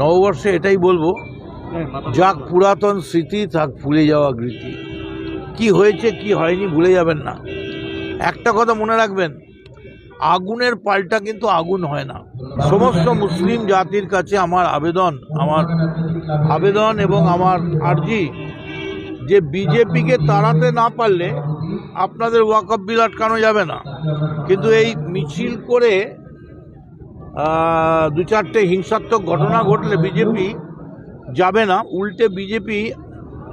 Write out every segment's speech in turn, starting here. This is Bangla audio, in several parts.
নববর্ষে এটাই বলব, যাক পুরাতন স্মৃতি, থাক ভুলে যাওয়া গৃতি কি হয়েছে, কি হয়নি ভুলে যাবেন না। একটা কথা মনে রাখবেন, আগুনের পাল্টা কিন্তু আগুন হয় না। সমস্ত মুসলিম জাতির কাছে আমার আবেদন আমার আবেদন এবং আমার আর্জি যে বিজেপিকে তাড়াতে না পারলে আপনাদের ওয়াকআপ বিল আটকানো যাবে না। কিন্তু এই মিছিল করে দু চারটে হিংসাত্মক ঘটনা ঘটলে বিজেপি যাবে না। উল্টে বিজেপি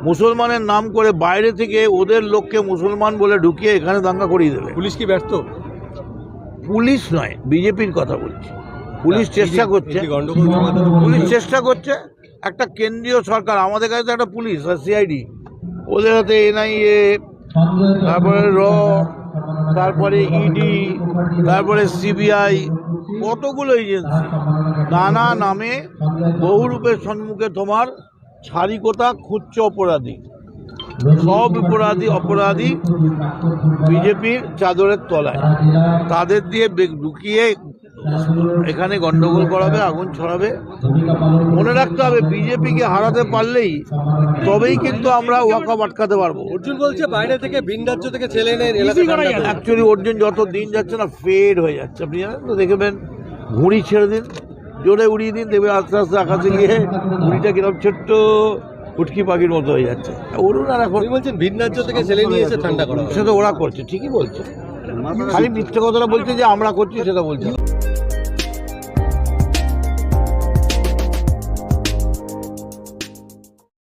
মুসলমানের নাম করে বাইরে থেকে ওদের লোককে মুসলমান বলে ঢুকিয়ে এখানে দাঙ্গা করিয়ে দেবে। পুলিশ কি ব্যর্থ? পুলিশ নয় বিজেপির কথা বলছি। পুলিশ চেষ্টা করছে। পুলিশ চেষ্টা করছে। একটা কেন্দ্রীয় সরকার আমাদের কাছে তো একটা পুলিশ আর সিআইডি ওদের হাতে এনআইএ তারপরে র, তারপরে ইডি তারপরে সিবিআই কতগুলো এজেন্সি নানা নামে বহুরূপের সম্মুখে তোমার ছাড়িকতা খুচ্ছ অপরাধী। সব অপরাধী অপরাধী বিজেপির চাদরের তলায়। তাদের দিয়ে ঢুকিয়ে এখানে গন্ডগোল করাবে আগুন ছড়াবে। মনে রাখতে হবে বিজেপিকে হারাতে পারলেই তবেই কিন্তু আমরা ওয়াকআপ আটকাতে পারব। অর্জুন বলছে বাইরে থেকে ভিন রাজ্য থেকে ছেলে এলাকা অ্যাকচুয়ালি অর্জুন যত দিন যাচ্ছে না ফেড হয়ে যাচ্ছে। আপনি জানেন তো দেখবেন ঘুড়ি ছেড়ে দিন জোরে উড়িয়ে দিন দেখবেন আস্তে আস্তে আকাশে গিয়ে ঘুড়িটা কিরম ছোট্ট উটকি পাখির মতো হয়ে যাচ্ছে আর এখন বলছেন ভিন রাজ্য থেকে ছেলে নিয়ে এসে ঠান্ডা করা সে সেটা ওরা করছে ঠিকই বলছে খালি মিথ্যে কথাটা বলছে যে আমরা করছি সেটা বলছে।